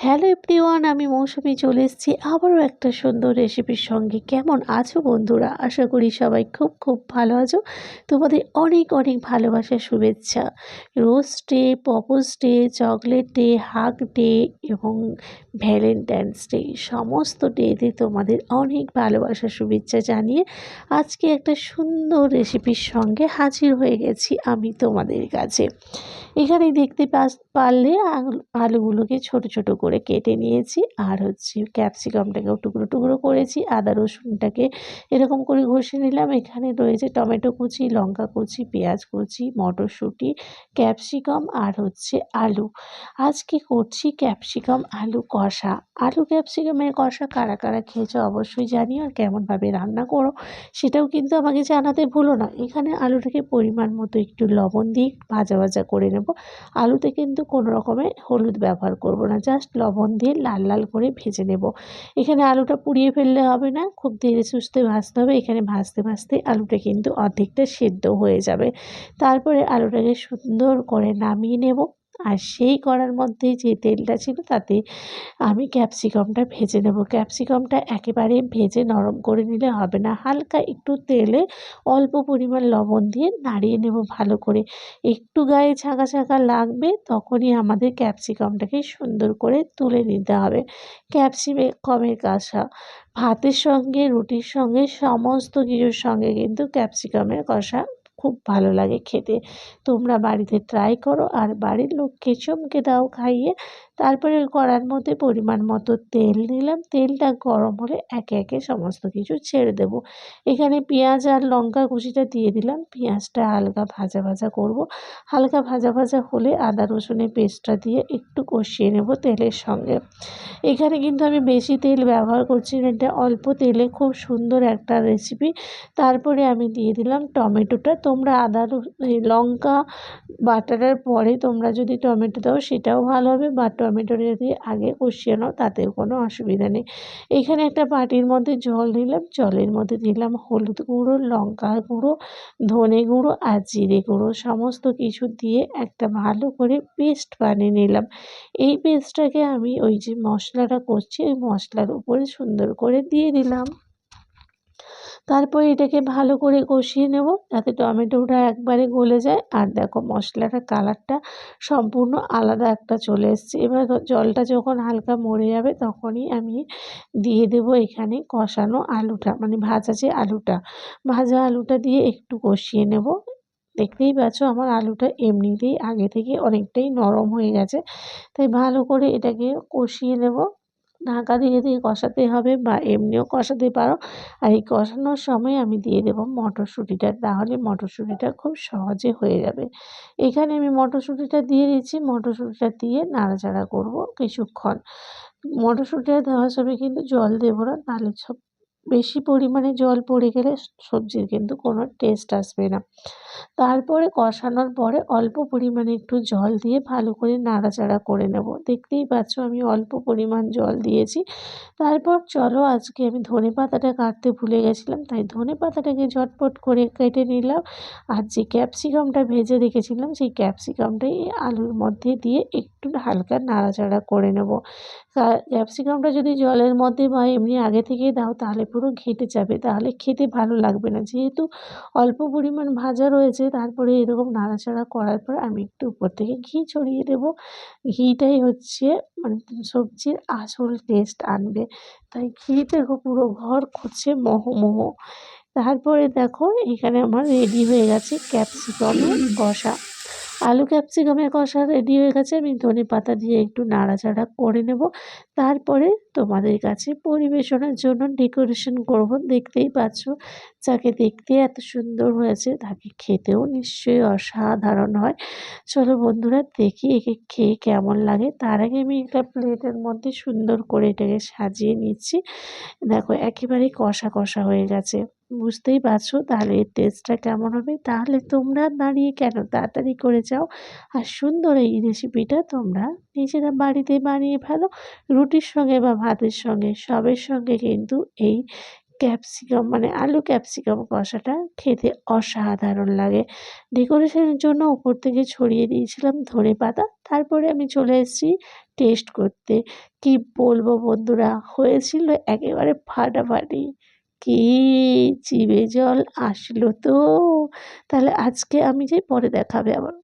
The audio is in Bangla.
হ্যালো এভরিওয়ান, আমি মৌসুমি চলে এসেছি আবারও একটা সুন্দর রেসিপির সঙ্গে। কেমন আছো বন্ধুরা? আশা করি সবাই খুব খুব ভালো আছো। তোমাদের অনেক অনেক ভালোবাসা, শুভেচ্ছা। Rose day propose day, chocolate day, hug day এবং ভ্যালেন্টাইন্স ডে, সমস্ত ডেতে তোমাদের অনেক ভালোবাসা, শুভেচ্ছা জানিয়ে আজকে একটা সুন্দর রেসিপির সঙ্গে হাজির হয়ে গেছি আমি তোমাদের কাছে। এখানে দেখতে পারলে আলুগুলোকে ছোট ছোট করে কেটে নিয়েছি। আর হচ্ছে ক্যাপসিকামটাকেও টুকরো টুকরো করেছি। আদা, রসুনটাকে এরকম করে ঘষে নিলাম। এখানে রয়েছে টমেটো কুচি, লঙ্কা কুচি, পেঁয়াজ কুচি, মটরশুঁটি ক্যাপসিকাম আর হচ্ছে আলু। আজকে করছি? ক্যাপসিকাম আলু, কষা। আলু ক্যাপসিকামের কষা কারা কারা খেয়েছো অবশ্যই জানিও। আর কেমনভাবে রান্না করো সেটাও কিন্তু আমাকে জানাতে ভুলো না। এখানে আলুটাকে পরিমাণ মতো একটু লবণ দিয়ে ভাজা ভাজা করে নেব। আলুতে কিন্তু কোনো রকমের হলুদ ব্যবহার করব না। জাস্ট লবণ দিয়ে লাল লাল করে ভেজে নেব। এখানে আলুটা পুড়িয়ে ফেললে হবে না, খুব ধীরে সুস্থে ভাজতে হবে। এখানে ভাজতে ভাজতে আলুটা কিন্তু অর্ধেকটা সেদ্ধ হয়ে যাবে। তারপরে আলুটাকে সুন্দর করে নামিয়ে নেব। আর সেই কড়ার মধ্যে যে তেলটা ছিল তাতে আমি ক্যাপসিকামটা ভেজে নেব। ক্যাপসিকামটা একেবারে ভেজে নরম করে নিলে হবে না। হালকা একটু তেলে অল্প পরিমাণ লবণ দিয়ে নাড়িয়ে নেব ভালো করে। একটু গায়ে ছাঁকা ছাঁকা লাগবে তখনই আমাদের ক্যাপসিকামটাকে সুন্দর করে তুলে নিতে হবে। ক্যাপসিকামের কাঁসা ভাতের সঙ্গে, রুটির সঙ্গে, সমস্ত কিছুর সঙ্গে কিন্তু ক্যাপসিকামের কষা খুব ভালো লাগে খেতে। তোমরা বাড়িতে ট্রাই করো আর বাড়ির লোককে চমকে দাও খাইয়ে। তারপরে কড়ার মধ্যে পরিমাণ মতো তেল নিলাম। তেলটা গরম হলে একে একে সমস্ত কিছু ছেড়ে দেব। এখানে পেঁয়াজ আর লঙ্কা কুচিটা দিয়ে দিলাম। পেঁয়াজটা হালকা ভাজা ভাজা করব। হালকা ভাজা ভাজা হলে আদা রসুনের পেস্টটা দিয়ে একটু কষিয়ে নেব তেলের সঙ্গে। এখানে কিন্তু আমি বেশি তেল ব্যবহার করছি না। এটা অল্প তেলে খুব সুন্দর একটা রেসিপি তারপরে আমি দিয়ে দিলাম টমেটোটা। তোমরা আদা লঙ্কা বাটারের পরে তোমরা যদি টমেটো দাও, সেটাও ভালো হবে। বা টমেটোটা যদি আগে কষিয়ে নাও, তাতেও কোনো অসুবিধা নেই। এখানে একটা বাটির মধ্যে জল নিলাম জলের মধ্যে দিলাম হলুদ গুঁড়ো লঙ্কা গুঁড়ো, ধনে গুঁড়ো আর জিরে গুঁড়ো। সমস্ত কিছু দিয়ে একটা ভালো করে পেস্ট বানিয়ে নিলাম। এই পেস্টটাকে আমি ওই যে মশলাটা করছি, ওই মশলার উপরে সুন্দর করে দিয়ে দিলাম। তারপর এটাকে ভালো করে কষিয়ে নেব যাতে টমেটোটা একবারে গলে যায়। আর দেখো মশলাটার কালারটা সম্পূর্ণ আলাদা একটা চলে এসছে। এবার জলটা যখন হালকা মরে যাবে তখনই আমি দিয়ে দেব এখানে কষানো আলুটা মানে ভাজা যে আলুটা। ভাজা আলুটা দিয়ে একটু কষিয়ে নেব। দেখতেই পাচ্ছ আমার আলুটা এমনিতেই আগে থেকে অনেকটাই নরম হয়ে গেছে। তাই ভালো করে এটাকে কষিয়ে নেব। ঢাকা দিয়ে দিয়ে কষাতে হবে বা এমনিও কষাতে পারো। আর এই কষানোর সময় আমি দিয়ে দেবো মটরশুঁটিটা। তাহলে মটরশুঁটিটা খুব সহজে হয়ে যাবে। এখানে আমি মটরশুঁটিটা দিয়ে দিচ্ছি মটরশুঁটিটা দিয়ে নাড়াচাড়া করব কিছুক্ষণ। মটরশুঁটিটা দেওয়ার সময় কিন্তু জল দেবো না, তাহলে সব বেশি পরিমাণে জল পড়ে গেলে সবজির কিন্তু কোনো টেস্ট আসবে না। তারপরে কষানোর পরে অল্প পরিমাণে একটু জল দিয়ে ভালো করে নাড়াচাড়া করে নেব। দেখতেই পাচ্ছ আমি অল্প পরিমাণ জল দিয়েছি। তারপর চলো আজকে আমি ধনে পাতাটা কাটতে ভুলে গেছিলাম, তাই ধনে পাতাটাকে ঝটপট করে কেটে নিলাম। আর যে ক্যাপসিকামটা ভেজে রেখেছিলাম, সেই ক্যাপসিকামটাই আলুর মধ্যে দিয়ে একটু হালকা নাড়াচাড়া করে নেব। ক্যাপসিকামটা যদি জলের মধ্যে বা এমনি আগে থেকে দাও, তাহলে পুরো ঘেঁটে যাবে। তাহলে খেতে ভালো লাগবে না। যেহেতু অল্প পরিমাণ ভাজা রয়েছে, তারপরে এরকম নাড়াচাড়া করার পর আমি একটু উপর থেকে ঘি ছড়িয়ে দেবো। ঘিটাই হচ্ছে মানে সবজির আসল টেস্ট আনবে। তাই ঘি দেখো পুরো ঘর খুঁজছে মোহো মোহো তারপরে দেখো এখানে আমার রেডি হয়ে গেছে ক্যাপসিকামের কষা। আলু, ক্যাপসিকামের কষা রেডি হয়ে গেছে। আমি ধনে পাতা দিয়ে একটু নাড়াচাড়া করে নেব। তারপরে তোমাদের কাছে পরিবেশনের জন্য ডেকোরেশন করব। দেখতেই পাচ্ছ, যাকে দেখতে এত সুন্দর হয়েছে, তাকে খেতেও নিশ্চয়ই অসাধারণ হয়। চলো বন্ধুরা, দেখি একে খেয়ে কেমন লাগে। তার আগে আমি একটা প্লেটের মধ্যে সুন্দর করে এটাকে সাজিয়ে নিচ্ছি। দেখো, একেবারেই কষা কষা হয়ে গেছে। বুঝতেই পারছ তাহলে এর টেস্টটা কেমন হবে। তাহলে তোমরা দাঁড়িয়ে কেন তাড়াতাড়ি করে যাও আর সুন্দর এই রেসিপিটা তোমরা নিজেরা বাড়িতে বানিয়ে ফেলো। রুটির সঙ্গে বা ভাতের সঙ্গে, সবের সঙ্গে কিন্তু এই ক্যাপসিকাম মানে আলু ক্যাপসিকাম কষাটা খেতে অসাধারণ লাগে। ডেকোরেশনের জন্য উপর থেকে ছড়িয়ে দিয়েছিলাম ধনে পাতা, তারপরে আমি চলে এসেছি টেস্ট করতে। কি বলব বন্ধুরা, হয়েছিল একেবারে ফাটাফাটি। কি জিভে জল আসলো তো? তাহলে আজকে আমি যাই পরে দেখাবে আবার